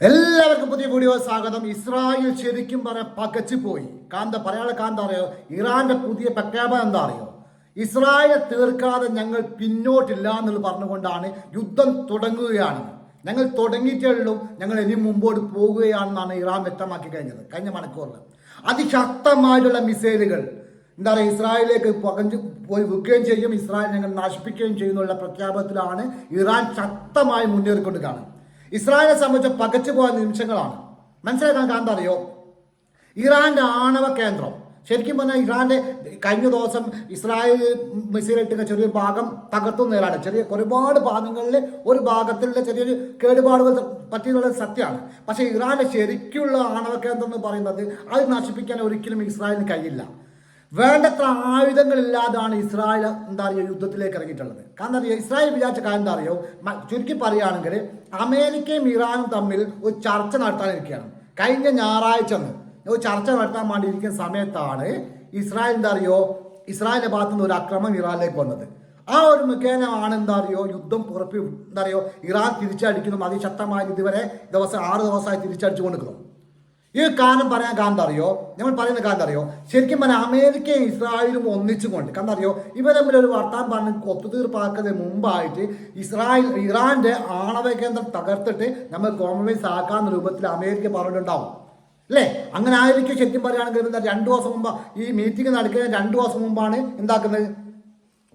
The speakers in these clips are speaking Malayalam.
എല്ലാവർക്കും പുതിയ വീഡിയോ സ്വാഗതം. ഇസ്രായേൽ ശരിക്കും പറയാൻ പകച്ചു പോയി കാന്ത പറയാനുള്ള കാന്ത അറിയോ? ഇറാന്റെ പുതിയ പ്രഖ്യാപനം എന്താ അറിയോ? ഇസ്രായേൽ തീർക്കാതെ ഞങ്ങൾ പിന്നോട്ടില്ല എന്നുള്ള പറഞ്ഞുകൊണ്ടാണ് യുദ്ധം തുടങ്ങുകയാണ്. ഞങ്ങൾ തുടങ്ങിയിട്ടേ ഉള്ളൂ. ഞങ്ങൾ ഇനി മുമ്പോട്ട് പോകുകയാണെന്നാണ് ഇറാൻ വ്യക്തമാക്കി കഴിഞ്ഞത് കഴിഞ്ഞ മണിക്കൂറിൽ. അതിശക്തമായിട്ടുള്ള മിസൈലുകൾ എന്താ പറയുക ഇസ്രായേലിലേക്ക് പകഞ്ഞ് പോയി വിൽക്കുകയും ചെയ്യും. ഇസ്രായേൽ ഞങ്ങൾ നശിപ്പിക്കുകയും ചെയ്യുന്നുള്ള പ്രഖ്യാപനത്തിലാണ് ഇറാൻ ശക്തമായി മുന്നേറിക്കൊണ്ട് കാണുന്നത് ഇസ്രായേലിനെ സംബന്ധിച്ച് പകച്ചുപോയ നിമിഷങ്ങളാണ്. മനസ്സിലാക്കാൻ കാന്ത അറിയോ? ഇറാന്റെ ആണവ കേന്ദ്രം. ശരിക്കും പറഞ്ഞാൽ ഇറാന്റെ കഴിഞ്ഞ ദിവസം ഇസ്രായേൽ മിസൈൽ ഇട്ടുന്ന ചെറിയൊരു ഭാഗം തകർത്തുന്നതിലാണ്. ചെറിയ ഒരുപാട് ഭാഗങ്ങളിൽ ഒരു ഭാഗത്തിലുള്ള ചെറിയൊരു കേടുപാടുകൾ പറ്റിയെന്നുള്ളത് സത്യമാണ്. പക്ഷേ ഇറാന്റെ ശരിക്കുള്ള ആണവ കേന്ദ്രം എന്ന് പറയുന്നത് അത് നശിപ്പിക്കാൻ ഒരിക്കലും ഇസ്രായേലിന് കഴിയില്ല. വേണ്ടത്ര ആയുധങ്ങളില്ലാതാണ് ഇസ്രായേൽ എന്താ പറയുക യുദ്ധത്തിലേക്ക് ഇറങ്ങിയിട്ടുള്ളത്. കാരണം അറിയോ ഇസ്രായേൽ വിചാരിച്ച കാര്യം എന്താ അറിയോ? ചുരുക്കി പറയുകയാണെങ്കിൽ അമേരിക്കയും ഇറാനും തമ്മിൽ ഒരു ചർച്ച നടത്താനിരിക്കുകയാണ് കഴിഞ്ഞ ഞായറാഴ്ച ഒരു ചർച്ച നടത്താൻ വേണ്ടിയിരിക്കുന്ന സമയത്താണ് ഇസ്രായേൽ എന്താ അറിയോ ഇസ്രായേലിന്റെ ഭാഗത്തു നിന്ന് ഒരു അക്രമം ഇറാനിലേക്ക് വന്നത്. ആ ഒരു മുഖേനമാണ് എന്താ അറിയോ യുദ്ധം പുറപ്പി എന്താ അറിയോ ഇറാൻ തിരിച്ചടിക്കുന്നു. അതിശക്തമായി ഇതുവരെ ദിവസം ആറ് ദിവസമായി തിരിച്ചടിച്ചു കൊണ്ടിരിക്കുന്നു ഈ കാരണം പറയാൻ കാരണം അറിയോ നമ്മൾ പറയുന്ന കാരണം അറിയോ ശരിക്കും പറഞ്ഞാൽ അമേരിക്കയും ഇസ്രായേലും ഒന്നിച്ചുകൊണ്ട് കാരണം അറിയോ ഇവർ തമ്മിൽ ഒരു വർത്താൻ പറഞ്ഞ് ഒത്തുതീർപ്പാക്കുന്നതിന് മുമ്പായിട്ട് ഇസ്രായേൽ ഇറാന്റെ ആണവ കേന്ദ്രം തകർത്തിട്ട് നമ്മൾ കോംപ്രമൈസ് ആക്കാവുന്ന രൂപത്തിൽ അമേരിക്ക പറഞ്ഞിട്ടുണ്ടാവും. അല്ലേ? അങ്ങനെ ആയിരിക്കും ശരിക്കും പറയുകയാണെങ്കിൽ എന്താ രണ്ടു ദിവസം മുമ്പ് ഈ മീറ്റിംഗ് നടക്കുന്ന രണ്ടു ദിവസം മുമ്പാണ് എന്താക്കുന്നത്?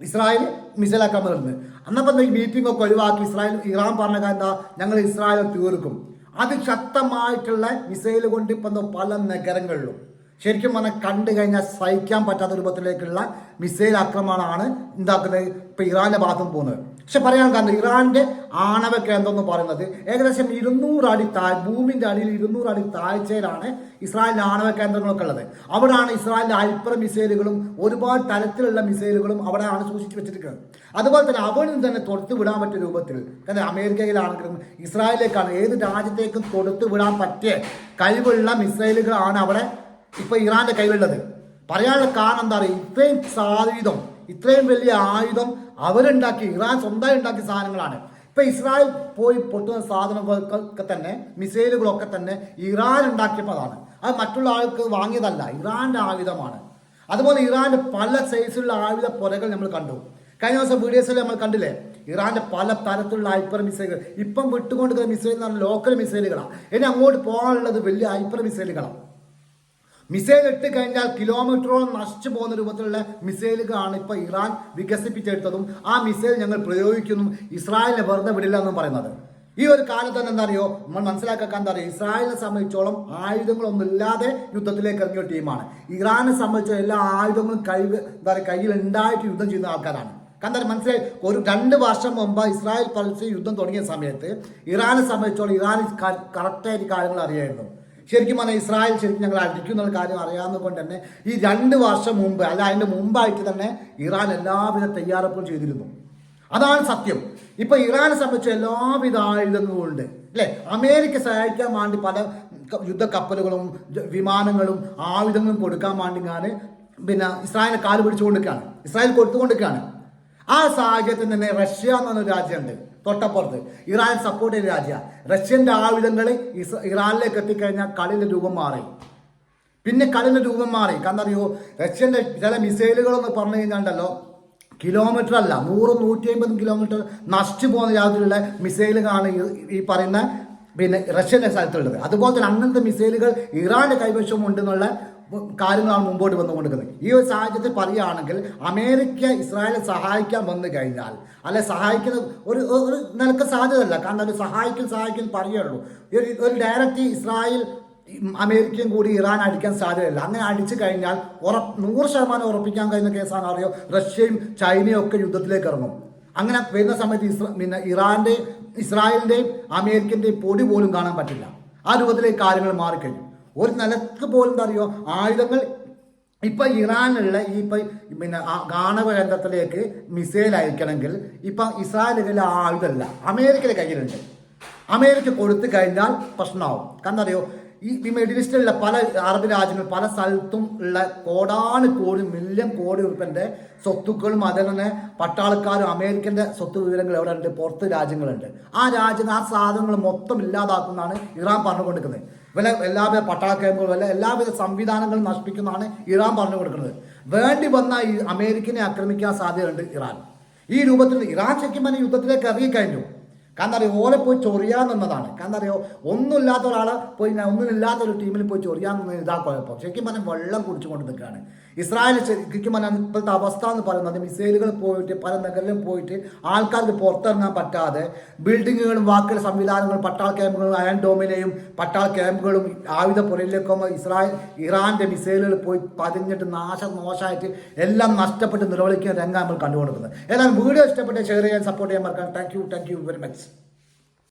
ഇസ്രായേൽ മിസൈലാക്കാൻ വരുന്നത് അന്നപ്പം ഈ മീറ്റിംഗ് ഒക്കെ ഒഴിവാക്കി ഇസ്രായേൽ ഇറാൻ പറഞ്ഞ എന്താ? ഞങ്ങൾ ഇസ്രായേൽ തീർക്കും. അതിശക്തമായിട്ടുള്ള മിസൈൽ കൊണ്ട് ഇപ്പം പല നഗരങ്ങളിലും ശരിക്കും പറഞ്ഞാൽ കണ്ടു കഴിഞ്ഞാൽ സഹിക്കാൻ പറ്റാത്ത രൂപത്തിലേക്കുള്ള മിസൈൽ ആക്രമണമാണ് ഉണ്ടാക്കുന്നത് ഇപ്പോൾ ഇറാന്റെ ഭാഗത്തും പോകുന്നത്. പക്ഷെ പറയാൻ കാരണം ഇറാന്റെ ആണവ കേന്ദ്രം എന്ന് പറയുന്നത് ഏകദേശം ഇരുന്നൂറ് അടി താഴ് ഭൂമിന്റെ അടിയിൽ ഇരുന്നൂറ് അടി താഴ്ചയിലാണ് ഇസ്രായേലിന്റെ ആണവ കേന്ദ്രങ്ങളൊക്കെ ഉള്ളത്. അവിടെയാണ് ഇസ്രായേലിന്റെ ഹൈപ്പർ മിസൈലുകളും ഒരുപാട് തരത്തിലുള്ള മിസൈലുകളും അവിടെയാണ് സൂക്ഷിച്ചു വെച്ചിരിക്കുന്നത്. അതുപോലെ തന്നെ അവിടെ തന്നെ തൊടുത്തു വിടാൻ പറ്റിയ രൂപത്തിൽ കാരണം അമേരിക്കയിലാണെങ്കിലും ഇസ്രായേലിലേക്കാണ് ഏത് രാജ്യത്തേക്കും തൊടുത്തു വിടാൻ പറ്റിയ കഴിവുള്ള മിസൈലുകളാണ് അവിടെ ഇപ്പൊ ഇറാന്റെ കയ്യിലുള്ളത് പറയാനുള്ള കാരണം എന്താ പറയുക ഇത്രയും സായുധം ഇത്രയും വലിയ ആയുധം അവരുണ്ടാക്കി ഇറാൻ സ്വന്തമായി ഉണ്ടാക്കിയ സാധനങ്ങളാണ്. ഇപ്പൊ ഇസ്രായേൽ പോയി പൊട്ടുന്ന സാധനങ്ങളൊക്കെ തന്നെ മിസൈലുകളൊക്കെ തന്നെ ഇറാൻ ഉണ്ടാക്കിയപ്പോഴാണ്. അത് മറ്റുള്ള ആൾക്ക് വാങ്ങിയതല്ല ഇറാന്റെ ആയുധമാണ്. അതുപോലെ ഇറാന്റെ പല സൈസിലുള്ള ആയുധ പുരകൾ നമ്മൾ കണ്ടു. കഴിഞ്ഞ ദിവസം വീഡിയോസിൽ നമ്മൾ കണ്ടില്ലേ? ഇറാന്റെ പല തരത്തിലുള്ള ഹൈപ്പർ മിസൈലുകൾ. ഇപ്പം വിട്ടുകൊണ്ടിരിക്കുന്ന മിസൈൽ എന്ന് പറഞ്ഞാൽ ലോക്കൽ മിസൈലുകളാണ് ഇനി അങ്ങോട്ട് പോകാനുള്ളത് വലിയ ഹൈപ്പർ മിസൈലുകളാണ് മിസൈൽ ഇട്ട് കഴിഞ്ഞാൽ കിലോമീറ്ററോളം നശിച്ചു പോകുന്ന രൂപത്തിലുള്ള മിസൈലുകളാണ് ഇപ്പോൾ ഇറാൻ വികസിപ്പിച്ചെടുത്തതും ആ മിസൈൽ ഞങ്ങൾ പ്രയോഗിക്കുന്നു. ഇസ്രായേലിനെ വെറുതെ വിടില്ല എന്നും പറയുന്നത്. ഈ ഒരു കാലത്ത് തന്നെ എന്താ അറിയോ? നമ്മൾ മനസ്സിലാക്കാൻ എന്താ അറിയോ? ഇസ്രായേലിനെ സംബന്ധിച്ചോളം ആയുധങ്ങളൊന്നും ഇല്ലാതെ യുദ്ധത്തിലേക്ക് ഇറങ്ങിയ ടീമാണ്. ഇറാനെ സംബന്ധിച്ചോ എല്ലാ ആയുധങ്ങളും കൈ എന്താ പറയുക കയ്യിൽ ഉണ്ടായിട്ട് യുദ്ധം ചെയ്യുന്ന ആൾക്കാരാണ്. കാരണം മനസ്സിലായി? ഒരു രണ്ട് വർഷം മുമ്പ് ഇസ്രായേൽ പലസ്തീൻ യുദ്ധം തുടങ്ങിയ സമയത്ത് ഇറാനെ സംബന്ധിച്ചോളം ഇറാൻ കറക്റ്റായിട്ട് കാര്യങ്ങൾ അറിയായിരുന്നു. ശരിക്കും പറഞ്ഞാൽ ഇസ്രായേൽ ശരിക്കും ഞങ്ങൾ അടിക്കുന്ന കാര്യം അറിയാവുന്ന കൊണ്ട് തന്നെ ഈ രണ്ട് വർഷം മുമ്പ് അല്ല അതിന്റെ മുമ്പായിട്ട് തന്നെ ഇറാൻ എല്ലാവിധ തയ്യാറെടുപ്പും ചെയ്തിരുന്നു. അതാണ് സത്യം. ഇപ്പൊ ഇറാനെ സംബന്ധിച്ച് എല്ലാവിധ ആയുധങ്ങളും ഉണ്ട് അല്ലെ? അമേരിക്ക സഹായിക്കാൻ വേണ്ടി പല യുദ്ധ കപ്പലുകളും വിമാനങ്ങളും ആയുധങ്ങളും കൊടുക്കാൻ വേണ്ടി ഞാൻ പിന്നെ ഇസ്രായേലിനെ കാൽ പിടിച്ചുകൊണ്ടിരിക്കുകയാണ്. ഇസ്രായേൽ കൊടുത്തുകൊണ്ടിരിക്കുകയാണ്. ആ സാഹചര്യത്തിൽ തന്നെ റഷ്യ എന്നൊരു രാജ്യമുണ്ട്. തൊട്ടപ്പുറത്ത്. ഇറാൻ സപ്പോർട്ട് ചെയ്യുന്ന രാജ്യ. റഷ്യന്റെ ആയുധങ്ങൾ ഇറാനിലേക്ക് എത്തിക്കഴിഞ്ഞാൽ കളിയുടെ രൂപം മാറി. പിന്നെ കളിയുടെ രൂപം മാറി. കാരണം അറിയോ? റഷ്യന്റെ ചില മിസൈലുകളെന്ന് പറഞ്ഞു കഴിഞ്ഞാണ്ടല്ലോ കിലോമീറ്റർ അല്ല നൂറും നൂറ്റി അമ്പതും കിലോമീറ്റർ നശിച്ചു പോകുന്ന രാജ്യത്തിലുള്ള മിസൈലുകളാണ് ഈ- പറയുന്ന പിന്നെ റഷ്യന്റെ സ്ഥലത്തുള്ളത്. അതുപോലെ തന്നെ അങ്ങനത്തെ മിസൈലുകൾ ഇറാന്റെ കൈവശം ഉണ്ടെന്നുള്ള കാര്യങ്ങളാണ് മുമ്പോട്ട് വന്നുകൊണ്ടിരിക്കുന്നത്. ഈ ഒരു സാഹചര്യത്തിൽ പറയുകയാണെങ്കിൽ അമേരിക്ക ഇസ്രായേലിനെ സഹായിക്കാൻ വന്നു കഴിഞ്ഞാൽ അല്ലെ സഹായിക്കുന്ന ഒരു ഒരു നിലയ്ക്ക് സാധ്യതയല്ല. കാരണം ഒരു സഹായിക്കും സഹായിക്കും പറയുള്ളൂ ഒരു ഒരു ഡയറക്റ്റ് ഇസ്രായേൽ അമേരിക്കയും കൂടി ഇറാൻ അടിക്കാൻ സാധ്യതയില്ല. അങ്ങനെ അടിച്ചു കഴിഞ്ഞാൽ ഉറപ്പ് നൂറ് ശതമാനം ഉറപ്പിക്കാൻ കഴിയുന്ന കേസാണ് അറിയോ? റഷ്യയും ചൈനയും ഒക്കെ യുദ്ധത്തിലേക്ക് ഇറങ്ങും. അങ്ങനെ വരുന്ന സമയത്ത് ഇസ്ര പിന്നെ ഇറാന്റെ ഇസ്രായേലിന്റെയും അമേരിക്കന്റെയും പൊടി പോലും കാണാൻ പറ്റില്ല. ആ രൂപത്തിലേക്ക് കാര്യങ്ങൾ മാറിക്കഴിഞ്ഞു. ഒരു നിലയ്ക്ക് പോലും അറിയോ? ആയുധങ്ങൾ ഇപ്പൊ ഇറാനുള്ള ഈ ഇപ്പൊ പിന്നെ ഗാണവ കേന്ദ്രത്തിലേക്ക് മിസൈൽ അയക്കണമെങ്കിൽ ഇപ്പൊ ഇസ്രായേലിലെ ആയുധമല്ല. അമേരിക്കയുടെ കയ്യിലുണ്ട്. അമേരിക്ക കൊടുത്തു കഴിഞ്ഞാൽ പ്രശ്നമാവും. കാരണം അറിയോ? ഈ മിഡിൽ ഈസ്റ്റിലുള്ള പല അറബ് രാജ്യങ്ങൾ പല സ്ഥലത്തും ഉള്ള കോടാണ് കോടി മില്യൺ കോടി ഉറുപ്പന്റെ സ്വത്തുക്കളും അതേ തന്നെ പട്ടാളക്കാരും അമേരിക്കന്റെ സ്വത്ത് വിവരങ്ങൾ എവിടെ ഉണ്ട്? പുറത്ത് രാജ്യങ്ങളുണ്ട്. ആ രാജ്യങ്ങൾ ആ സാധനങ്ങൾ മൊത്തം ഇല്ലാതാക്കുന്നതാണ് ഇറാൻ പറഞ്ഞുകൊണ്ടിരിക്കുന്നത്. വില എല്ലാവിധ പട്ടാള ക്യാമ്പുകളും അല്ല എല്ലാവിധ സംവിധാനങ്ങളും നശിപ്പിക്കുന്നതാണ് ഇറാൻ പറഞ്ഞു കൊടുക്കുന്നത് വേണ്ടി വന്ന ഈ അമേരിക്കനെ ആക്രമിക്കാൻ സാധ്യതയുണ്ട് ഇറാൻ. ഈ രൂപത്തിൽ ഇറാൻ ശരിക്കും യുദ്ധത്തിലേക്ക് ഇറങ്ങിക്കഴിഞ്ഞു. കാരണം അറിയോ ഓലെ പോയി ചൊറിയാന്നുള്ളതാണ് കാരണം അറിയോ ഒന്നുമില്ലാത്ത ഒരാൾ പോയി ഒന്നുമില്ലാത്ത ഒരു ടീമിൽ പോയി ചൊറിയാന്ന് ഇതാ കുഴപ്പം ശരിക്കും പറഞ്ഞാൽ വെള്ളം കുടിച്ചുകൊണ്ട് നിൽക്കുകയാണ്. ഇസ്രായേൽ ശരിക്കും പറഞ്ഞാൽ ഇപ്പോഴത്തെ അവസ്ഥ എന്ന് പറയുന്നത് മിസൈലുകൾ പോയിട്ട് പല നഗരങ്ങളിലും പോയിട്ട് ആൾക്കാർക്ക് പുറത്തിറങ്ങാൻ പറ്റാതെ ബിൽഡിങ്ങുകളും വാക്കുകൾ സംവിധാനങ്ങളും പട്ടാൾ ക്യാമ്പുകളും അയൺ ഡോമിലെയും പട്ടാൾ ക്യാമ്പുകളും ആയുധ പുറയിലേക്കും ഇസ്രായേൽ ഇറാന്റെ മിസൈലുകൾ പോയി പതിഞ്ഞിട്ട് നാശമോശമായിട്ട് എല്ലാം നഷ്ടപ്പെട്ട് നിലവിളിക്കുന്ന രംഗം നമ്മൾ കണ്ടുകൊടുക്കുന്നത് ഏതായാലും വീഡിയോ ഇഷ്ടപ്പെട്ട് ഷെയർ ചെയ്യാൻ സപ്പോർട്ട് ചെയ്യാൻ മറക്കാം thank you thank you very much